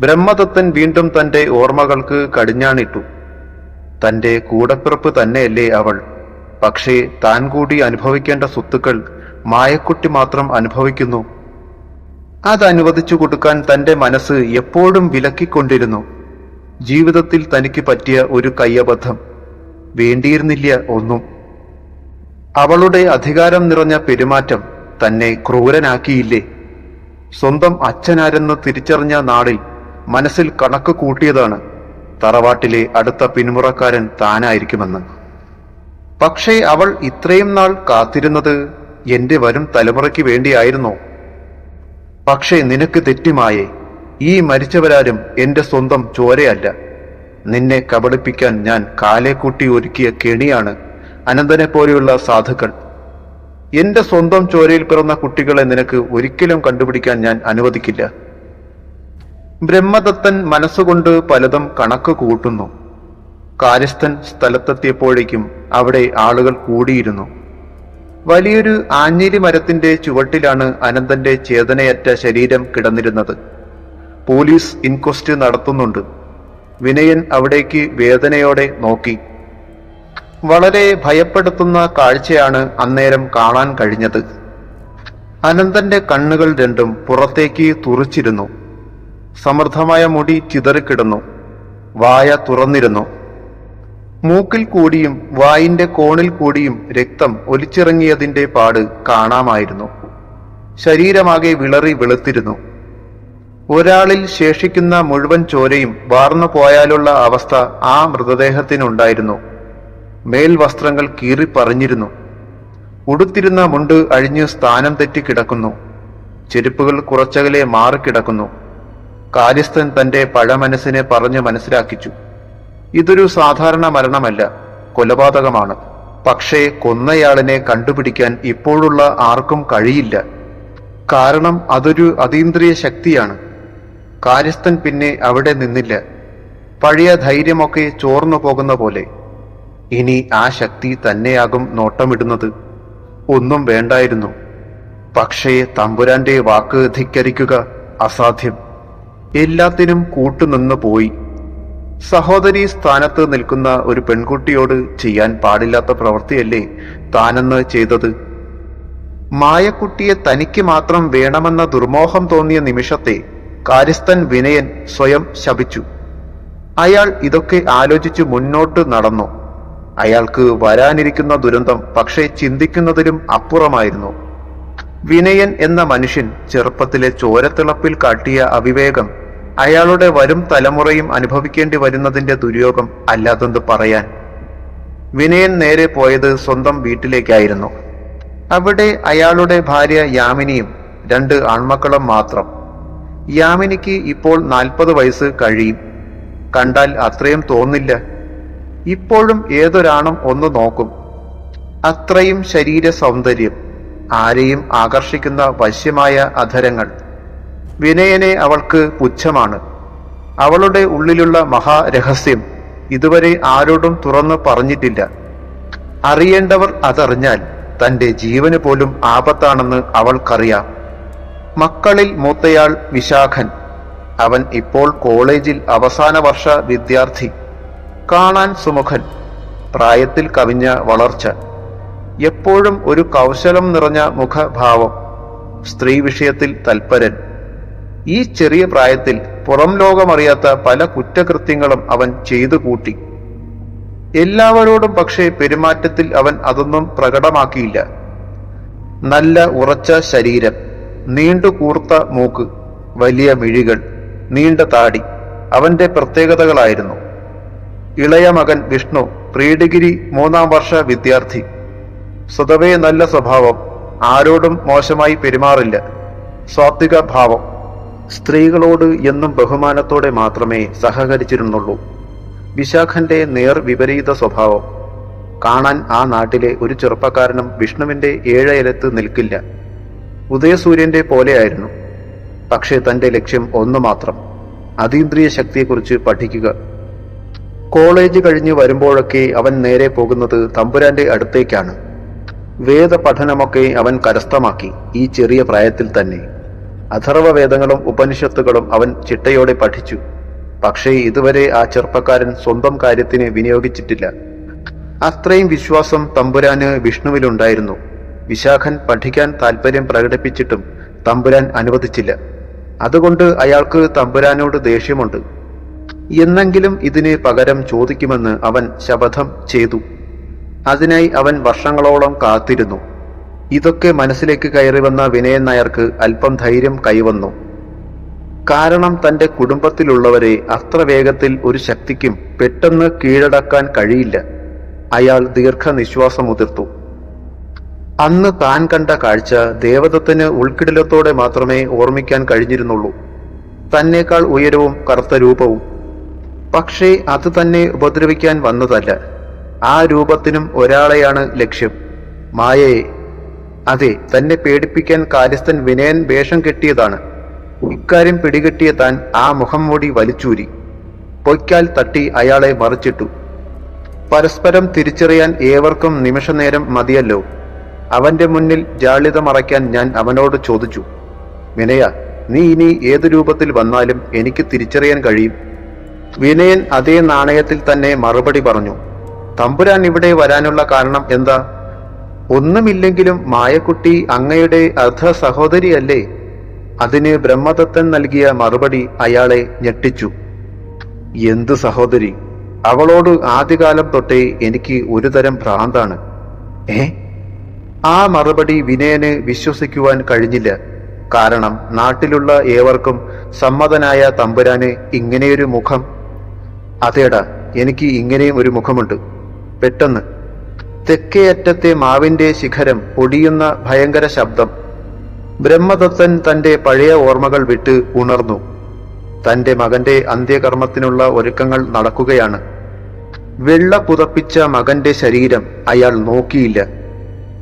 ബ്രഹ്മദത്തൻ വീണ്ടും തന്റെ ഓർമ്മകൾക്ക് കടിഞ്ഞാണിട്ടു. തന്റെ കൂടപ്പിറപ്പ് തന്നെയല്ലേ അവൾ. പക്ഷേ താൻ കൂടി അനുഭവിക്കേണ്ട സ്വത്തുക്കൾ മായക്കുട്ടി മാത്രം അനുഭവിക്കുന്നു. അത് അനുവദിച്ചു കൊടുക്കാൻ തന്റെ മനസ്സ് എപ്പോഴും വിലക്കിക്കൊണ്ടിരുന്നു. ജീവിതത്തിൽ തനിക്ക് പറ്റിയ ഒരു കയ്യബദ്ധം. വേണ്ടിയിരുന്നില്ല ഒന്നും. അവളുടെ അധികാരം നിറഞ്ഞ പെരുമാറ്റം തന്നെ ക്രൂരനാക്കിയില്ലേ. സ്വന്തം അച്ഛനാരെന്ന് തിരിച്ചറിഞ്ഞ നാളിൽ മനസ്സിൽ കണക്ക് കൂട്ടിയതാണ് തറവാട്ടിലെ അടുത്ത പിന്മുറക്കാരൻ താനായിരിക്കുമെന്ന്. പക്ഷേ അവൾ ഇത്രയും നാൾ കാത്തിരുന്നത് എന്റെ വരും തലമുറയ്ക്ക് വേണ്ടിയായിരുന്നോ? പക്ഷേ നിനക്ക് തെറ്റുമായേ ഈ മരിച്ചവരാരും എന്റെ സ്വന്തം ചോരയല്ല. നിന്നെ കബളിപ്പിക്കാൻ ഞാൻ കാലെ കൂട്ടി ഒരുക്കിയ കെണിയാണ് അനന്തനെ പോലെയുള്ള സാധുക്കൾ. എന്റെ സ്വന്തം ചോരയിൽ പിറന്ന കുട്ടികളെ നിനക്ക് ഒരിക്കലും കണ്ടുപിടിക്കാൻ ഞാൻ അനുവദിക്കില്ല. ബ്രഹ്മദത്തൻ മനസ്സുകൊണ്ട് പലതും കണക്ക് കൂട്ടുന്നു. കാര്യസ്ഥൻ സ്ഥലത്തെത്തിയപ്പോഴേക്കും അവിടെ ആളുകൾ കൂടിയിരുന്നു. വലിയൊരു ആഞ്ഞിലി മരത്തിന്റെ ചുവട്ടിലാണ് അനന്തന്റെ ചേതനയറ്റ ശരീരം കിടന്നിരുന്നത്. പോലീസ് ഇൻക്വസ്റ്റ് നടത്തുന്നുണ്ട്. വിനയൻ അവിടേക്ക് വേദനയോടെ നോക്കി. വളരെ ഭയപ്പെടുത്തുന്ന കാഴ്ചയാണ് അന്നേരം കാണാൻ കഴിഞ്ഞത്. അനന്തന്റെ കണ്ണുകൾ രണ്ടും പുറത്തേക്ക് തുറച്ചിരുന്നു. സമൃദ്ധമായ മുടി ചിതറിക്കിടന്നു. വായ തുറന്നിരുന്നു. മൂക്കിൽ കൂടിയും വായിന്റെ കോണിൽ കൂടിയും രക്തം ഒലിച്ചിറങ്ങിയതിന്റെ പാട് കാണാമായിരുന്നു. ശരീരമാകെ വിളറി വെളുത്തിരുന്നു. ഒരാളിൽ ശേഷിക്കുന്ന മുഴുവൻ ചോരയും വാർന്നു പോയാലുള്ള അവസ്ഥ ആ മൃതദേഹത്തിനുണ്ടായിരുന്നു. മേൽവസ്ത്രങ്ങൾ കീറിപ്പറിഞ്ഞിരുന്നു ഉടുത്തിരുന്ന മുണ്ട് അഴിഞ്ഞ് സ്ഥാനം തെറ്റി കിടക്കുന്നു. ചെരുപ്പുകൾ കുറച്ചകലെ മാറിക്കിടക്കുന്നു. കാര്യസ്ഥൻ തന്റെ പഴമനസ്സിനെ പറഞ്ഞു മനസ്സിലാക്കിച്ചു. ഇതൊരു സാധാരണ മരണമല്ല കൊലപാതകമാണ്. പക്ഷേ കൊന്നയാളിനെ കണ്ടുപിടിക്കാൻ ഇപ്പോഴുള്ള ആർക്കും കഴിയില്ല. കാരണം അതൊരു അതീന്ദ്രിയ ശക്തിയാണ്. കാര്യസ്ഥൻ പിന്നെ അവിടെ നിന്നില്ല. പഴയ ധൈര്യമൊക്കെ ചോർന്നു പോകുന്ന പോലെ. ഇനി ആ ശക്തി തന്നെയാകും നോട്ടമിടുന്നത്. ഒന്നും വേണ്ടായിരുന്നു. പക്ഷേ തമ്പുരാന്റെ വാക്ക് ധിക്കരിക്കുക അസാധ്യം. എല്ലാത്തിനും കൂട്ടുനിന്നു പോയി. സഹോദരി സ്ഥാനത്ത് നിൽക്കുന്ന ഒരു പെൺകുട്ടിയോട് ചെയ്യാൻ പാടില്ലാത്ത പ്രവൃത്തിയല്ലേ താനെന്ന് ചെയ്തത്? മായക്കുട്ടിയെ തനിക്ക് മാത്രം വേണമെന്ന ദുർമോഹം തോന്നിയ നിമിഷത്തെ കാര്യസ്ഥൻ വിനയൻ സ്വയം ശപിച്ചു. അയാൾ ഇതൊക്കെ ആലോചിച്ചു മുന്നോട്ട് നടന്നു. അയാൾക്ക് വരാനിരിക്കുന്ന ദുരന്തം പക്ഷേ ചിന്തിക്കുന്നതിലും അപ്പുറമായിരുന്നു. വിനയൻ എന്ന മനുഷ്യൻ ചെറുപ്പത്തിലെ ചോരത്തിളപ്പിൽ കാട്ടിയ അവിവേകം അയാളുടെ വരും തലമുറയും അനുഭവിക്കേണ്ടി വരുന്നതിന്റെ ദുര്യോഗം അല്ലാതെന്ത് പറയാൻ? വിനയൻ നേരെ പോയത് സ്വന്തം വീട്ടിലേക്കായിരുന്നു. അവിടെ അയാളുടെ ഭാര്യ യാമിനിയും രണ്ട് ആൺമക്കളും മാത്രം. യാമിനിക്ക് ഇപ്പോൾ നാൽപ്പത് വയസ്സ് കഴിയും. കണ്ടാൽ അത്രയും തോന്നില്ല. ഇപ്പോഴും ഏതൊരാണും ഒന്ന് നോക്കും. അത്രയും ശരീര സൗന്ദര്യം ആരെയും ആകർഷിക്കുന്ന വശ്യമായ അധരങ്ങൾ. വിനയനെ അവൾക്ക് പുച്ഛമാണ്. അവളുടെ ഉള്ളിലുള്ള മഹാരഹസ്യം ഇതുവരെ ആരോടും തുറന്നു പറഞ്ഞിട്ടില്ല. അറിയേണ്ടവർ അതറിഞ്ഞാൽ തന്റെ ജീവന് പോലും ആപത്താണെന്ന് അവൾക്കറിയാം. മക്കളിൽ മൂത്തയാൾ വിശാഖൻ. അവൻ ഇപ്പോൾ കോളേജിൽ അവസാന വർഷ വിദ്യാർത്ഥി. കാണാൻ സുമുഖൻ. പ്രായത്തിൽ കവിഞ്ഞ വളർച്ച. എപ്പോഴും ഒരു കൗശലം നിറഞ്ഞ മുഖഭാവം സ്ത്രീ വിഷയത്തിൽ തൽപരൻ. ഈ ചെറിയ പ്രായത്തിൽ പുറം ലോകമറിയാത്ത പല കുറ്റകൃത്യങ്ങളും അവൻ ചെയ്തു കൂട്ടി. എല്ലാവരോടും പക്ഷേ പെരുമാറ്റത്തിൽ അവൻ അതൊന്നും പ്രകടമാക്കിയില്ല. നല്ല ഉറച്ച ശരീരം നീണ്ടു കൂർത്ത മൂക്ക് വലിയ മിഴികൾ നീണ്ട താടി അവന്റെ പ്രത്യേകതകളായിരുന്നു. ഇളയ മകൻ വിഷ്ണു പ്രീ ഡിഗ്രി മൂന്നാം വർഷ വിദ്യാർത്ഥി. സ്വതവേ നല്ല സ്വഭാവം. ആരോടും മോശമായി പെരുമാറില്ല. സാത്വിക ഭാവം. സ്ത്രീകളോട് എന്നും ബഹുമാനത്തോടെ മാത്രമേ സഹകരിച്ചിരുന്നുള്ളൂ. വിശാഖന്റെ നേർ വിപരീത സ്വഭാവം. കാണാൻ ആ നാട്ടിലെ ഒരു ചെറുപ്പക്കാരനും വിഷ്ണുവിന്റെ ഏഴയലത്ത് നിൽക്കില്ല. ഉദയസൂര്യന്റെ പോലെയായിരുന്നു. പക്ഷേ തന്റെ ലക്ഷ്യം ഒന്നു മാത്രം. അതീന്ദ്രിയ ശക്തിയെക്കുറിച്ച് പഠിക്കുക. കോളേജ് കഴിഞ്ഞ് വരുമ്പോഴൊക്കെ അവൻ നേരെ പോകുന്നത് തമ്പുരാന്റെ അടുത്തേക്കാണ്. വേദ പഠനമൊക്കെ അവൻ കരസ്ഥമാക്കി ഈ ചെറിയ പ്രായത്തിൽ തന്നെ. അഥർവവേദങ്ങളും ഉപനിഷത്തുകളും അവൻ ചിട്ടയോടെ പഠിച്ചു. പക്ഷേ ഇതുവരെ ആ ചെറുപ്പക്കാരൻ സ്വന്തം കാര്യത്തിന് വിനിയോഗിച്ചിട്ടില്ല. അത്രയും വിശ്വാസം തമ്പുരാന് വിഷ്ണുവിലുണ്ടായിരുന്നു. വിശാഖൻ പഠിക്കാൻ താല്പര്യം പ്രകടിപ്പിച്ചിട്ടും തമ്പുരാൻ അനുവദിച്ചില്ല. അതുകൊണ്ട് അയാൾക്ക് തമ്പുരാനോട് ദേഷ്യമുണ്ട്. എന്നെങ്കിലും ഇതിന് പകരം ചോദിക്കുമെന്ന് അവൻ ശപഥം ചെയ്തു. അതിനായി അവൻ വർഷങ്ങളോളം കാത്തിരുന്നു. ഇതൊക്കെ മനസ്സിലേക്ക് കയറി വന്ന വിനയൻ നായർക്ക് അല്പം ധൈര്യം കൈവന്നു. കാരണം തന്റെ കുടുംബത്തിലുള്ളവരെ അത്ര വേഗത്തിൽ ഒരു ശക്തിക്കും പെട്ടെന്ന് കീഴടക്കാൻ കഴിയില്ല. അയാൾ ദീർഘനിശ്വാസം ഉതിർത്തു അന്ന് താൻ കണ്ട കാഴ്ച ദേവദത്തിന് ഉൾക്കിടലത്തോടെ മാത്രമേ ഓർമ്മിക്കാൻ കഴിഞ്ഞിരുന്നുള്ളൂ. തന്നേക്കാൾ ഉയരവും കറുത്ത രൂപവും. പക്ഷേ അത് തന്നെ ഉപദ്രവിക്കാൻ വന്നതല്ല. ആ രൂപത്തിനും ഒരാളെയാണ് ലക്ഷ്യം. മായയെ അതെ തന്നെ പേടിപ്പിക്കാൻ കാര്യസ്ഥൻ വിനയൻ വേഷം കെട്ടിയതാണ്. ഇക്കാര്യം പിടികിട്ടിയ താൻ ആ മുഖം മൂടി വലിച്ചൂരി. പൊയ്ക്കാൽ തട്ടി അയാളെ മറിച്ചിട്ടു. പരസ്പരം തിരിച്ചറിയാൻ ഏവർക്കും നിമിഷനേരം മതിയല്ലോ. അവന്റെ മുന്നിൽ ജാളിത മറയ്ക്കാൻ ഞാൻ അവനോട് ചോദിച്ചു. വിനയ നീ ഇനി ഏതു രൂപത്തിൽ വന്നാലും എനിക്ക് തിരിച്ചറിയാൻ കഴിയും. വിനയൻ അതേ നാണയത്തിൽ തന്നെ മറുപടി പറഞ്ഞു. തമ്പുരാൻ ഇവിടെ വരാനുള്ള കാരണം എന്താ? ഒന്നുമില്ലെങ്കിലും മായക്കുട്ടി അങ്ങയുടെ അർദ്ധ സഹോദരിയല്ലേ? അതിന് ബ്രഹ്മദത്തൻ നൽകിയ മറുപടി അയാളെ ഞെട്ടിച്ചു. എന്ത് സഹോദരി? അവളോട് ആദ്യകാലം തൊട്ടേ എനിക്ക് ഒരുതരം ഭ്രാന്താണ്. ഏ? ആ മറുപടി വിനയന് വിശ്വസിക്കുവാൻ കഴിഞ്ഞില്ല. കാരണം നാട്ടിലുള്ള ഏവർക്കും സമ്മതനായ തമ്പുരാന് ഇങ്ങനെയൊരു മുഖം. അതേടാ എനിക്ക് ഇങ്ങനെയും ഒരു മുഖമുണ്ട്. പെട്ടെന്ന്. തെക്കേയറ്റത്തെ മാവിന്റെ ശിഖരം പൊടിയുന്ന ഭയങ്കര ശബ്ദം. ബ്രഹ്മദത്തൻ തന്റെ പഴയ ഓർമ്മകൾ വിട്ട് ഉണർന്നു. തന്റെ മകന്റെ അന്ത്യകർമ്മത്തിനുള്ള ഒരുക്കങ്ങൾ നടക്കുകയാണ്. വെള്ള പുതപ്പിച്ച മകന്റെ ശരീരം അയാൾ നോക്കിയില്ല.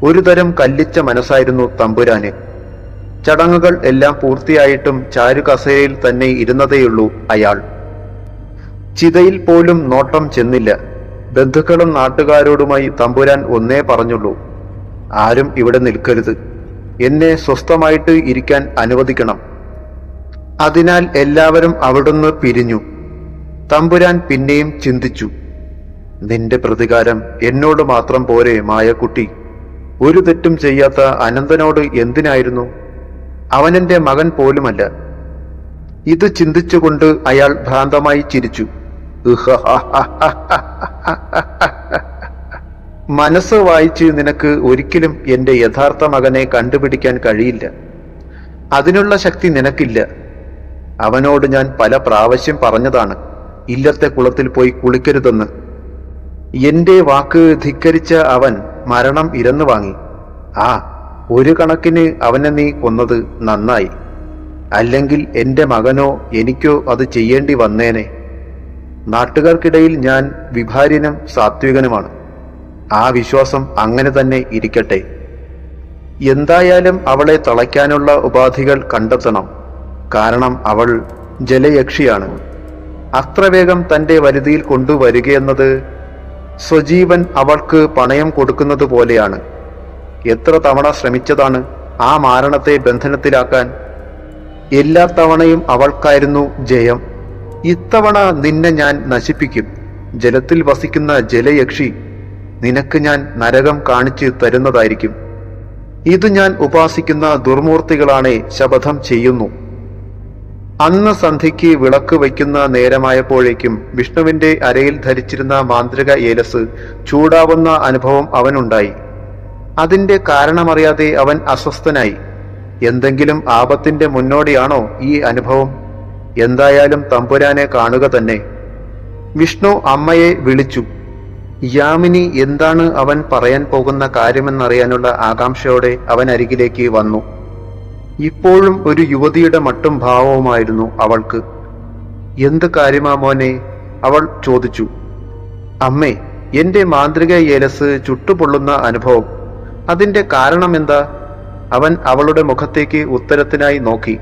ഒരുതരം കല്ലിച്ച മനസ്സായിരുന്നു തമ്പുരാന്. ചടങ്ങുകൾ എല്ലാം പൂർത്തിയായിട്ടും ചാരുകസേരയിൽ തന്നെ ഇരുന്നതേയുള്ളൂ അയാൾ. ചിതയിൽ പോലും നോട്ടം ചെന്നില്ല. ബന്ധുക്കളും നാട്ടുകാരോടുമായി തമ്പുരാൻ ഒന്നേ പറഞ്ഞുള്ളൂ. ആരും ഇവിടെ നിൽക്കരുത്. എന്നെ സ്വസ്ഥമായിട്ട് ഇരിക്കാൻ അനുവദിക്കണം. അതിനാൽ എല്ലാവരും അവിടുന്ന് പിരിഞ്ഞു. തമ്പുരാൻ പിന്നെയും ചിന്തിച്ചു. നിന്റെ പ്രതികാരം എന്നോട് മാത്രം പോരെ മായക്കുട്ടി. ഒരു തെറ്റും ചെയ്യാത്ത അനന്തനോട് എന്തിനായിരുന്നു? അവനെന്റെ മകൻ പോലുമല്ല. ഇത് ചിന്തിച്ചുകൊണ്ട് അയാൾ ഭ്രാന്തമായി ചിരിച്ചു. മനസ്സ് വായിച്ച് നിനക്ക് ഒരിക്കലും എന്റെ യഥാർത്ഥ മകനെ കണ്ടുപിടിക്കാൻ കഴിയില്ല. അതിനുള്ള ശക്തി നിനക്കില്ല. അവനോട് ഞാൻ പല പ്രാവശ്യം പറഞ്ഞതാണ് ഇല്ലത്തെ കുളത്തിൽ പോയി കുളിക്കരുതെന്ന്. എന്റെ വാക്ക് ധിക്കരിച്ച അവൻ മരണം ഇരന്നു വാങ്ങി. ആ ഒരു കണക്കിന് അവനെ നീ കൊന്നത് നന്നായി. അല്ലെങ്കിൽ എന്റെ മകനോ എനിക്കോ അത് ചെയ്യേണ്ടി വന്നേനെ. നാട്ടുകാർക്കിടയിൽ ഞാൻ വിഭാര്യനും സാത്വികനുമാണ്. ആ വിശ്വാസം അങ്ങനെ തന്നെ ഇരിക്കട്ടെ. എന്തായാലും അവളെ തളയ്ക്കാനുള്ള ഉപാധികൾ കണ്ടെത്തണം. കാരണം അവൾ ജലയക്ഷിയാണ്. അത്ര വേഗം തന്റെ വരുതിയിൽ കൊണ്ടുവരികയെന്നത് സ്വജീവൻ അവൾക്ക് പണയം കൊടുക്കുന്നത് പോലെയാണ്. എത്ര തവണ ശ്രമിച്ചതാണ് ആ മാരണത്തെ ബന്ധനത്തിലാക്കാൻ. എല്ലാ തവണയും അവൾക്കായിരുന്നു ജയം. ഇത്തവണ നിന്നെ ഞാൻ നശിപ്പിക്കും. ജലത്തിൽ വസിക്കുന്ന ജലയക്ഷി നിനക്ക് ഞാൻ നരകം കാണിച്ചു തരുന്നതായിരിക്കും. ഇത് ഞാൻ ഉപാസിക്കുന്ന ദുർമൂർത്തികളാണെ ശപഥം ചെയ്യുന്നു. അന്ന് സന്ധ്യയ്ക്ക് വിളക്ക് വയ്ക്കുന്ന നേരമായപ്പോഴേക്കും വിഷ്ണുവിന്റെ അരയിൽ ധരിച്ചിരുന്ന മാന്ത്രിക ഏലസ് ചൂടാവുന്ന അനുഭവം അവനുണ്ടായി. അതിന്റെ കാരണമറിയാതെ അവൻ അസ്വസ്ഥനായി. എന്തെങ്കിലും ആപത്തിന്റെ മുന്നോടിയാണോ ഈ അനുഭവം? എന്തായാലും തമ്പുരാനെ കാണുക തന്നെ. വിഷ്ണു അമ്മയെ വിളിച്ചു. യാമിനി എന്താണ് അവൻ പറയാൻ പോകുന്ന കാര്യമെന്നറിയാനുള്ള ആകാംക്ഷയോടെ അവൻ അരികിലേക്ക് വന്നു. ഇപ്പോഴും ഒരു യുവതിയുടെ മട്ടും ഭാവവുമായിരുന്നു അവൾക്ക്. എന്ത് കാര്യമാ മോനെ? അവൾ ചോദിച്ചു. അമ്മേ എന്റെ മാന്ത്രിക ഏലസ് ചുട്ടുപൊള്ളുന്ന അനുഭവം. അതിന്റെ കാരണം എന്താ അവൻ അവളുടെ മുഖത്തേക്ക് ഉത്തരത്തിനായി നോക്കി.